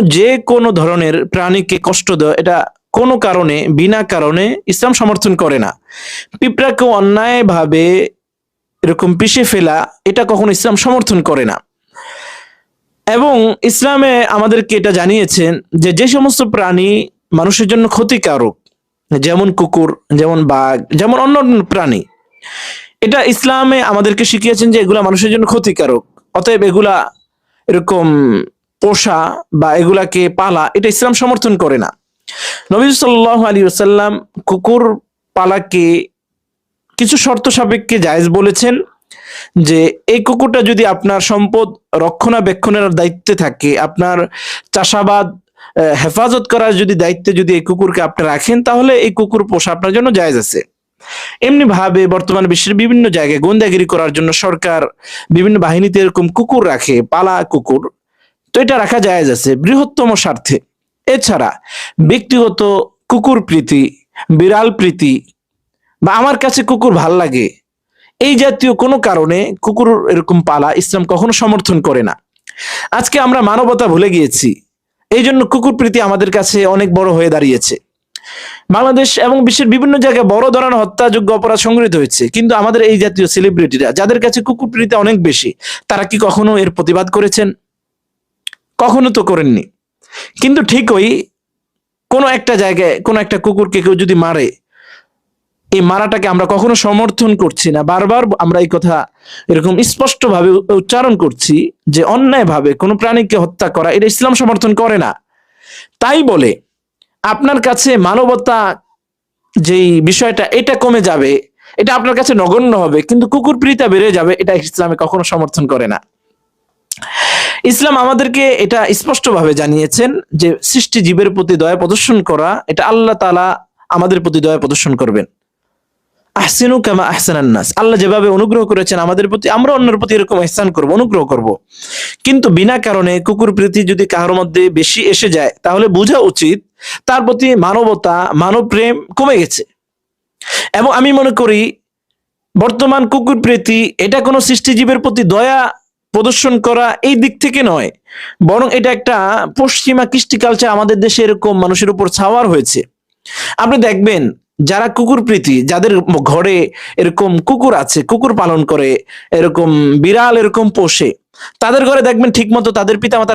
যে কোনো ধরনের প্রাণীকে কষ্ট দেওয়া, এটা কোনো কারণে, বিনা কারণে ইসলাম সমর্থন করে না। পিঁপড়াকে অন্যায়ভাবে এরকম পিষে ফেলা, এটা কখনো ইসলাম সমর্থন করে না। এবং ইসলামে আমাদেরকে এটা জানিয়েছেন যে যে সমস্ত প্রাণী মানুষের জন্য ক্ষতিকারক, যেমন কুকুর, যেমন বাঘ, যেমন অন্য অন্য প্রাণী, এটা ইসলামে আমাদেরকে শিখিয়েছেন যে এগুলা মানুষের জন্য ক্ষতিকারক। অতএব এগুলা এরকম পোষা বা এগুলাকে পালা, এটা ইসলাম সমর্থন করে না। নবী সাল্লাহ আলী ওসাল্লাম কুকুর পালাকে কিছু শর্ত সাপেক্ষে জায়েজ বলেছেন যে, এই কুকুরটা যদি আপনার সম্পদ রক্ষণাবেক্ষণের দায়িত্বে থাকে, আপনার চাষাবাদ হেফাজত করার যদি দায়িত্বে যদি এই কুকুরকে আপনি রাখেন, তাহলে এই কুকুর পোষা আপনার জন্য জায়েজ আছে। এমনি ভাবে বর্তমান বিশ্বের বিভিন্ন জায়গায় গোন্দাগিরি করার জন্য সরকার বিভিন্ন বাহিনীতে এরকম কুকুর রাখে, পালা কুকুর। তো এটা রাখা জায়েজ আছে বৃহত্তম স্বার্থে। এছাড়া ব্যক্তিগত কুকুর প্রীতি, বিড়াল প্রীতি বা আমার কাছে কুকুর ভালো লাগে, এই জাতীয় কোনো কারণে কুকুর এরকম পালা ইসলাম কখনো সমর্থন করে না। আজকে আমরা মানবতা ভুলে গিয়েছি এই জন্য কুকুর প্রীতি আমাদের কাছে অনেক বড় হয়ে দাঁড়িয়েছে। বাংলাদেশ এবং বিশ্বের বিভিন্ন জায়গায় বড় ধরনের হত্যাযোগ্য অপরাধ সংঘটিত হয়েছে, কিন্তু আমাদের এই জাতীয় সেলিব্রিটিরা যাদের কাছে কুকুর প্রীতি অনেক বেশি, তারা কি কখনো এর প্রতিবাদ করেছেন? কখনো তো করেননি। কিন্তু ঠিক ওই কোনো একটা জায়গায় কোনো একটা কুকুরকে কেউ যদি মারে, এই মারাটাকে আমরা কখনো সমর্থন করছি না। বারবার আমরা এই কথা এরকম স্পষ্টভাবে উচ্চারণ করছি যে অন্যায়ভাবে কোনো প্রাণীকে হত্যা করা, এটা ইসলাম সমর্থন করে না। তাই বলে আপনার কাছে মানবতা যেই বিষয়টা, এটা কমে যাবে, এটা আপনার কাছে নগণ্য হবে, কিন্তু কুকুর প্রীতা বেড়ে যাবে, এটা ইসলামে কখনো সমর্থন করে না। ইসলাম আমাদেরকে এটা স্পষ্টভাবে জানিয়েছেন যে সৃষ্টি জীবের প্রতি দয়া প্রদর্শন করা, এটা আল্লাহ তালা আমাদের প্রতি দয়া প্রদর্শন করবেন। আহসিনু কামা আহসানান নাস আল্লাহ যেভাবে অনুগ্রহ করেছেন আমাদের প্রতি, আমরা অন্যের প্রতি এরকম ইহসান করব, অনুগ্রহ করব। কিন্তু বিনা কারণে কুকুর প্রীতি যদি কারোর মধ্যে বেশি এসে যায়, তাহলে বোঝা উচিত তার প্রতি মানবতা, মানব প্রেম কমে গেছে। এবং আমি মনে করি, বর্তমান কুকুর প্রীতি, এটা কোনো সৃষ্টিজীবের প্রতি দয়া প্রদর্শন করা এই দিক থেকে নয়, বরং এটা একটা পশ্চিমা কৃষ্টি কালচার আমাদের দেশে এরকম মানুষের উপর ছাওয়ার হয়েছে। আপনি দেখবেন, যারা কুকুর প্রীতি, যাদের ঘরে এরকম কুকুর আছে, কুকুর পালন করে, এরকম বিড়াল এরকম পোষে, তাদের ঘরে দেখবেন ঠিক মতো তাদের পিতামাতার